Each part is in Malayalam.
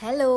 ഹലോ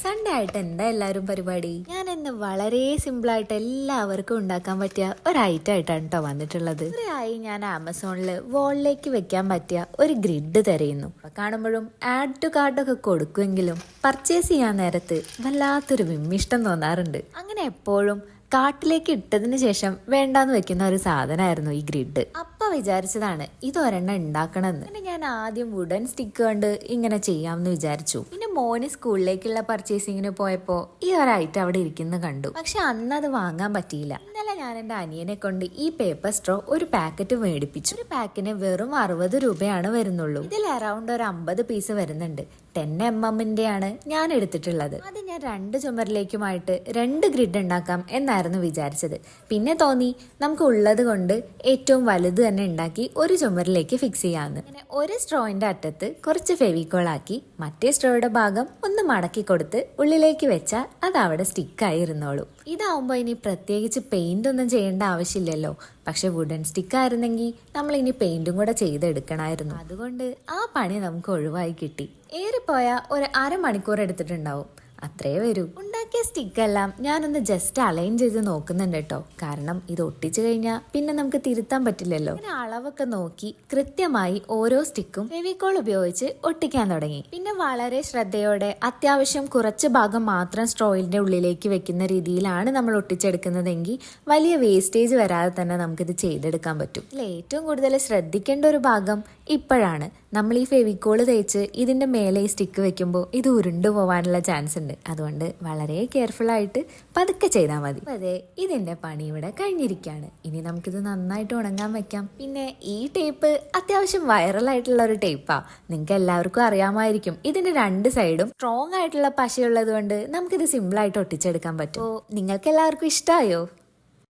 സൺഡേ ആയിട്ട് എന്താ എല്ലാവരും പരിപാടി? ഞാൻ ഇന്ന് വളരെ സിമ്പിളായിട്ട് എല്ലാവർക്കും ഉണ്ടാക്കാൻ പറ്റിയ ഒരു ഐറ്റം ആയിട്ടാണ് കേട്ടോ വന്നിട്ടുള്ളത്. ആയി ഞാൻ ആമസോണിൽ വോളിലേക്ക് വെക്കാൻ പറ്റിയ ഒരു ഗ്രിഡ് തിരയുന്നു. കാണുമ്പോഴും ആഡ് ടു കാർഡൊക്കെ കൊടുക്കുമെങ്കിലും പർച്ചേസ് ചെയ്യാൻ നേരത്ത് വല്ലാത്തൊരു വിമ്മിഷ്ടം തോന്നാറുണ്ട്. അങ്ങനെ എപ്പോഴും കാട്ടിലേക്ക് ഇട്ടതിന് ശേഷം വേണ്ടാന്ന് വെക്കുന്ന ഒരു സാധനമായിരുന്നു ഈ ഗ്രിഡ് വിചാരിച്ചതാണ് ഇതൊരെണ്ണം ഉണ്ടാക്കണമെന്ന് പിന്നെ ഞാൻ ആദ്യം വുഡൻ സ്റ്റിക്ക് കൊണ്ട് ഇങ്ങനെ ചെയ്യാമെന്ന് വിചാരിച്ചു. പിന്നെ മോന് സ്കൂളിലേക്കുള്ള പർച്ചേസിങ്ങിന് പോയപ്പോ ഈ ഒരു ഐറ്റം അവിടെ ഇരിക്കുന്നു കണ്ടു. പക്ഷെ അന്ന് അത് വാങ്ങാൻ പറ്റിയില്ല. ഞാൻ എന്റെ അനിയനെ കൊണ്ട് ഈ പേപ്പർ സ്ട്രോ ഒരു പാക്കറ്റ് മേടിപ്പിച്ചു. ഒരു പാക്കിന് വെറും അറുപത് രൂപയാണ് വരുന്നുള്ളൂ. ഇതിൽ അറൗണ്ട് ഒരു അമ്പത് പീസ് വരുന്നുണ്ട്. ടെൻ എം എമ്മിന്റെ ആണ് ഞാൻ എടുത്തിട്ടുള്ളത്. അത് ഞാൻ രണ്ട് ചുമരിലേക്കുമായിട്ട് രണ്ട് ഗ്രിഡ് ഉണ്ടാക്കാം എന്നായിരുന്നു വിചാരിച്ചത്. പിന്നെ തോന്നി നമുക്ക് ഉള്ളത് കൊണ്ട് ഏറ്റവും വലുത് തന്നെ ഉണ്ടാക്കി ഒരു ചുമരിലേക്ക് ഫിക്സ് ചെയ്യാമെന്ന് അങ്ങനെ ഒരു സ്ട്രോയിന്റെ അറ്റത്ത് കുറച്ച് ഫെവിക്കോളാക്കി മറ്റേ സ്ട്രോയുടെ ഭാഗം ഒന്ന് മടക്കി കൊടുത്ത് ഉള്ളിലേക്ക് വെച്ചാൽ അത് അവിടെ സ്റ്റിക്കായി ഇരുന്നോളൂ. ഇതാവുമ്പോൾ ഇനി പ്രത്യേകിച്ച് പെയിന്റ് ഒന്നും ചെയ്യേണ്ട ആവശ്യമില്ലല്ലോ. പക്ഷെ വുഡൻ സ്റ്റിക്ക് ആയിരുന്നെങ്കിൽ നമ്മൾ ഇനി പെയിന്റും കൂടെ ചെയ്തെടുക്കണമായിരുന്നു അതുകൊണ്ട് ആ പണി നമുക്ക് ഒഴിവായി കിട്ടി. ഏറെ ഏറിപ്പോയ ഒരു അരമണിക്കൂർ എടുത്തിട്ടുണ്ടാവും. അത്രേ വരൂ. ഉണ്ടാക്കിയ സ്റ്റിക്കെല്ലാം ഞാനൊന്ന് ജസ്റ്റ് അലൈൻ ചെയ്ത് നോക്കുന്നുണ്ട് കേട്ടോ കാരണം ഇത് ഒട്ടിച്ചു കഴിഞ്ഞാൽ പിന്നെ നമുക്ക് തിരുത്താൻ പറ്റില്ലല്ലോ. പിന്നെ അളവൊക്കെ നോക്കി കൃത്യമായി ഓരോ സ്റ്റിക്കും ഫെവിക്കോൾ ഉപയോഗിച്ച് ഒട്ടിക്കാൻ തുടങ്ങി. പിന്നെ വളരെ ശ്രദ്ധയോടെ അത്യാവശ്യം കുറച്ച് ഭാഗം മാത്രം സ്ട്രോയിലിന്റെ ഉള്ളിലേക്ക് വെക്കുന്ന രീതിയിലാണ് നമ്മൾ ഒട്ടിച്ചെടുക്കുന്നതെങ്കിൽ വലിയ വേസ്റ്റേജ് വരാതെ തന്നെ നമുക്കിത് ചെയ്തെടുക്കാൻ പറ്റും. ഇതിൽ ഏറ്റവും കൂടുതൽ ശ്രദ്ധിക്കേണ്ട ഒരു ഭാഗം ഇപ്പോഴാണ്. നമ്മൾ ഈ ഫെവിക്കോൾ തേച്ച് ഇതിന്റെ മേലെ ഈ സ്റ്റിക്ക് വെക്കുമ്പോൾ ഇത് ഉരുണ്ടു പോവാനുള്ള ചാൻസ് ഉണ്ട്. അതുകൊണ്ട് വളരെ കെയർഫുൾ ആയിട്ട് പതുക്കെ ചെയ്താൽ മതി. അതെ ഇതിന്റെ പണി ഇവിടെ കഴിഞ്ഞിരിക്കുകയാണ് ഇനി നമുക്കിത് നന്നായിട്ട് ഉണങ്ങാൻ വെക്കാം. പിന്നെ ഈ ടേപ്പ് അത്യാവശ്യം വൈറലായിട്ടുള്ള ഒരു ടേപ്പാണ് നിങ്ങൾക്ക് എല്ലാവർക്കും അറിയാമായിരിക്കും. ഇതിന്റെ രണ്ട് സൈഡും സ്ട്രോങ് ആയിട്ടുള്ള പശയുള്ളത് കൊണ്ട് നമുക്കിത് സിമ്പിളായിട്ട് ഒട്ടിച്ചെടുക്കാൻ പറ്റും. നിങ്ങൾക്ക് എല്ലാവർക്കും ഇഷ്ടമായോ